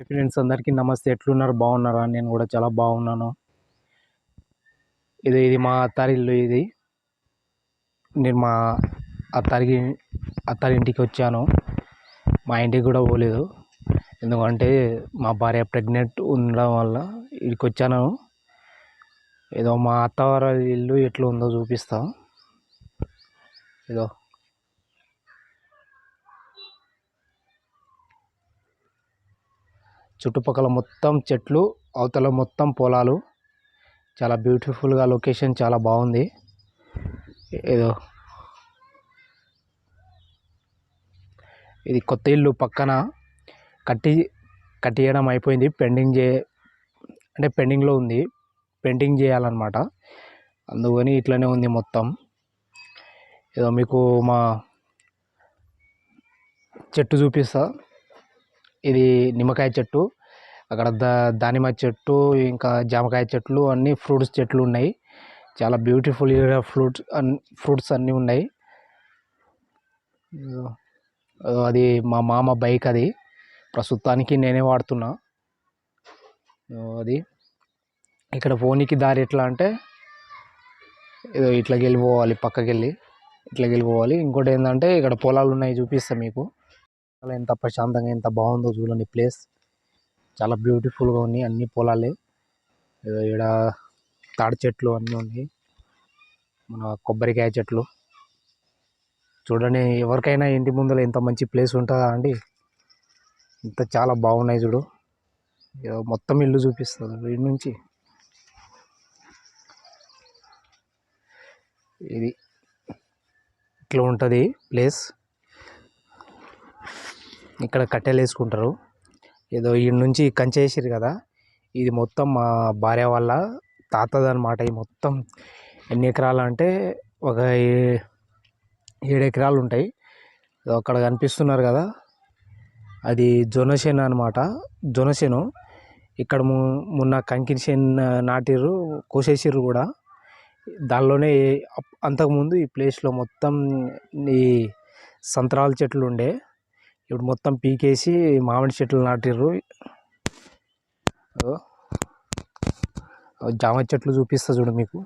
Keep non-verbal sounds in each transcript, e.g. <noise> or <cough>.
Friends అందరికీ నమస్తే. ఎట్లున్నారు? బాగున్నారా? నేను కూడా చాలా బాగున్నాను. ఇది ఇది మా అత్తారి ఇల్లు ఇది. నేను మా అత్తారికి అత్తారి ఇంటికి వచ్చాను. మా ఇంటికి కూడా పోలేదు. ఎందుకంటే మా భార్య ప్రెగ్నెంట్ ఉండడం వల్ల ఇక్కడికి వచ్చాను. ఏదో మా అత్తవారి ఇల్లు ఎట్లా ఉందో చూపిస్తాం. ఏదో చుట్టుపక్కల మొత్తం చెట్లు అవతల మొత్తం పొలాలు. చాలా బ్యూటిఫుల్గా లొకేషన్ చాలా బాగుంది. ఏదో ఇది కొత్త ఇల్లు పక్కన కట్టి కట్టియడం అయిపోయింది. పెండింగ్ చే అంటే పెండింగ్లో ఉంది. పెయింటింగ్ చేయాలన్నమాట. అందుకని ఇట్లనే ఉంది మొత్తం. ఏదో మీకు మా చెట్టు చూపిస్తా. ఇది నిమ్మకాయ చెట్టు. అక్కడ దా దానిమ్మ చెట్టు ఇంకా జామకాయ చెట్లు అన్నీ ఫ్రూట్స్ చెట్లు ఉన్నాయి. చాలా బ్యూటిఫుల్ ఫ్రూట్స్ ఫ్రూట్స్ అన్నీ ఉన్నాయి. అది మా మామ బైక్ అది. ప్రస్తుతానికి నేనే వాడుతున్నా. అది. ఇక్కడ పోనీకి దారి ఎట్లా అంటే ఏదో ఇట్లా వెళ్ళిపోవాలి పక్కకి వెళ్ళి ఇట్లా వెళ్ళిపోవాలి ఇంకోటి ఏంటంటే ఇక్కడ పొలాలు ఉన్నాయి చూపిస్తా మీకు. అలా ఎంత ప్రశాంతంగా ఎంత బాగుందో చూడండి ప్లేస్. చాలా బ్యూటిఫుల్గా ఉన్నాయి అన్ని పొలాలే. ఏదో ఈడ తాడి చెట్లు అన్నీ ఉన్నాయి. మన కొబ్బరికాయ చెట్లు. చూడండి ఎవరికైనా ఇంటి ముందర ఎంత మంచి ప్లేస్ ఉంటుందా అండి? ఇంత చాలా బాగున్నాయి చూడు. ఏదో మొత్తం ఇల్లు చూపిస్తుంది వీడి నుంచి. ఇది ఇట్లా ఉంటుంది ప్లేస్. ఇక్కడ కట్టెలు వేసుకుంటారు. ఏదో ఈ నుంచి కంచె వేసిరు కదా ఇది మొత్తం మా భార్య వాళ్ళ తాతది అనమాట ఈ మొత్తం ఎన్ని ఎకరాలు అంటే ఒక ఏడు ఎకరాలు ఉంటాయి. అక్కడ కనిపిస్తున్నారు కదా అది జొనసేన అనమాట జొనసేను ఇక్కడ మొన్న కంకి చేను నాటిర్రు కోసేసిర్రు కూడా. దానిలోనే అంతకుముందు ఈ ప్లేస్లో మొత్తం ఈ సంత్రాల చెట్లు ఉండే. ఇప్పుడు మొత్తం పీకేసి మామిడి చెట్లు నాటిర్రు. జామ చెట్లు చూపిస్తా చూడు మీకు.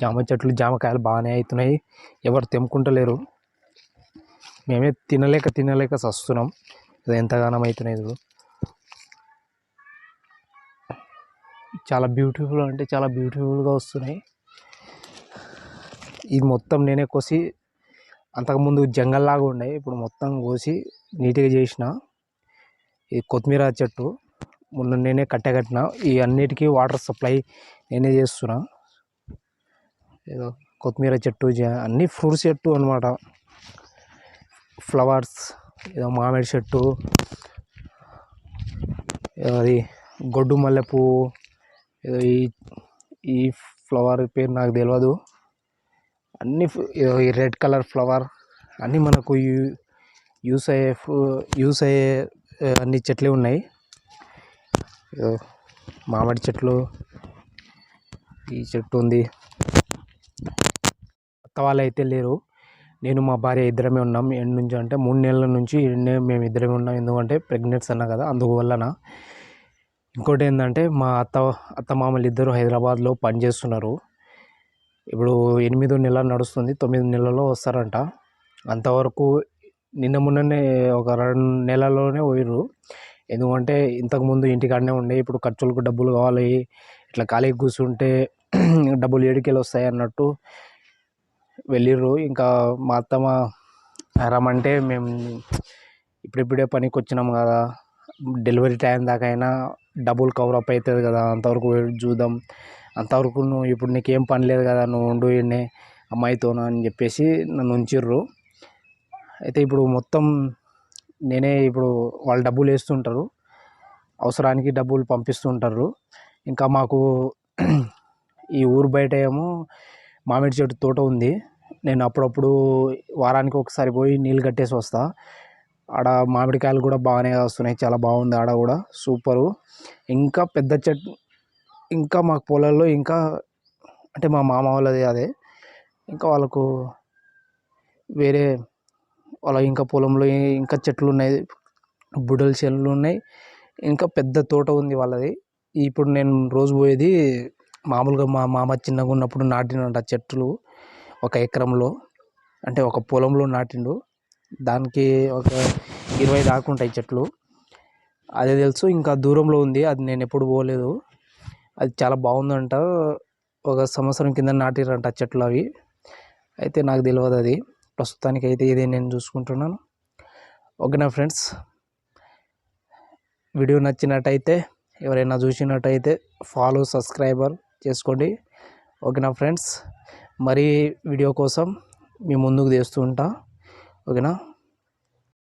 జామ చెట్లు జామకాయలు బాగానే అవుతున్నాయి ఎవరు తెంపుకుంటలేరు. మేమే తినలేక తినలేక చస్తున్నాం ఇది ఎంతగానం అవుతున్నాయి చూడు. చాలా బ్యూటిఫుల్ అంటే చాలా బ్యూటిఫుల్గా వస్తున్నాయి. ఇది మొత్తం నేనే కోసి అంతకుముందు జంగల్ లాగా ఉండే ఇప్పుడు మొత్తం కోసి నీట్గా చేసిన ఇది కొత్తిమీర చెట్టు. మొన్న నేనే కట్టెకట్టిన. ఈ అన్నిటికీ వాటర్ సప్లై నేనే చేస్తున్నా. ఏదో కొత్తిమీర చెట్టు జ- అన్ని ఫ్రూట్స్ చెట్టు అనమాట ఫ్లవర్స్ ఏదో మామిడి చెట్టు అది గొడ్డు మల్లె పువ్వు ఏదో ఈ ఈ ఫ్లవర్ పేరు నాకు తెలియదు అన్ని ఈ రెడ్ కలర్ ఫ్లవర్ అన్నీ మనకు యూ యూస్ అయ్యే యూస్ అయ్యే అన్ని చెట్లే ఉన్నాయి. మామిడి చెట్లు ఈ చెట్టు ఉంది. కొత్త వాళ్ళు అయితే లేరు. నేను మా భార్య ఇద్దరమే ఉన్నాం. ఎండ్ నుంచి అంటే మూడు నెలల నుంచి మేము ఇద్దరమే ఉన్నాం. ఎందుకంటే ప్రెగ్నెంట్స్ అన్నా కదా అందువలన ఇంకోటి ఏంటంటే మా అత్త అత్త మామలు ఇద్దరు హైదరాబాద్లో పనిచేస్తున్నారు. ఇప్పుడు ఎనిమిదో నెల నడుస్తుంది తొమ్మిది నెలలో వస్తారంట. అంతవరకు నిన్న మొన్ననే ఒక రెండు నెలల్లోనే పోయిర్రు. ఎందుకంటే ఇంతకుముందు ఇంటికాడనే ఉండే ఇప్పుడు ఖర్చులకు డబ్బులు కావాలి ఇట్లా ఖాళీగా కూర్చుంటే <clears throat> డబ్బులు ఏడికెళ్ళి వస్తాయి అన్నట్టు వెళ్ళిర్రు. ఇంకా మా అత్తమ్మ రమ్మంటే మేము ఇప్పుడిప్పుడే పనికి వచ్చినాం కదా. డెలివరీ టైం దాకా అయినా డబ్బులు కవర్ అప్ అవుతుంది కదా అంతవరకు చూద్దాం. అంతవరకు నువ్వు ఇప్పుడు నీకేం పని లేదు కదా నువ్వు ఉండు ఈడనే అమ్మాయితోనా అని చెప్పేసి నన్ను ఉంచిర్రు. అయితే ఇప్పుడు మొత్తం నేనే ఇప్పుడు వాళ్ళు డబ్బులు వేస్తుంటారు. అవసరానికి డబ్బులు పంపిస్తుంటారు. ఇంకా మాకు ఈ ఊరు బయట ఏమో మామిడి చెట్టు తోట ఉంది. నేను అప్పుడప్పుడు వారానికి ఒకసారి పోయి నీళ్ళు కట్టేసి వస్తా. ఆడ మామిడికాయలు కూడా బాగానే వస్తున్నాయి చాలా బాగుంది ఆడ కూడా సూపరు. ఇంకా పెద్ద చెట్టు ఇంకా మాకు పొలాల్లో ఇంకా అంటే మా మామ వాళ్ళది అదే. ఇంకా వాళ్ళకు వేరే వాళ్ళ ఇంకా పొలంలో ఇంకా చెట్లు ఉన్నాయి బుడల చెట్లు ఉన్నాయి ఇంకా పెద్ద తోట ఉంది వాళ్ళది. ఇప్పుడు నేను రోజు పోయేది మామూలుగా మా మామ చిన్నగా ఉన్నప్పుడు నాటినంట చెట్లు ఒక ఎకరంలో. అంటే ఒక పొలంలో నాటిండు. దానికి ఒక ఇరవై దాకా ఉంటాయి చెట్లు. అదే తెలుసు. ఇంకా దూరంలో ఉంది. అది నేను ఎప్పుడు పోలేదు. అది చాలా బాగుందంట. ఒక సంవత్సరం కింద నాటిరంట చెట్లు అవి. అయితే నాకు తెలియదు అది. ప్రస్తుతానికి అయితే ఇదే నేను చూసుకుంటున్నాను. ఓకేనా ఫ్రెండ్స్ వీడియో నచ్చినట్టయితే ఎవరైనా చూసినట్టయితే ఫాలో సబ్స్క్రైబర్ చేసుకోండి. ఓకేనా ఫ్రెండ్స్ మరీ వీడియో కోసం మీ ముందుకు తెస్తూ ఉంటా. ఓకేనా?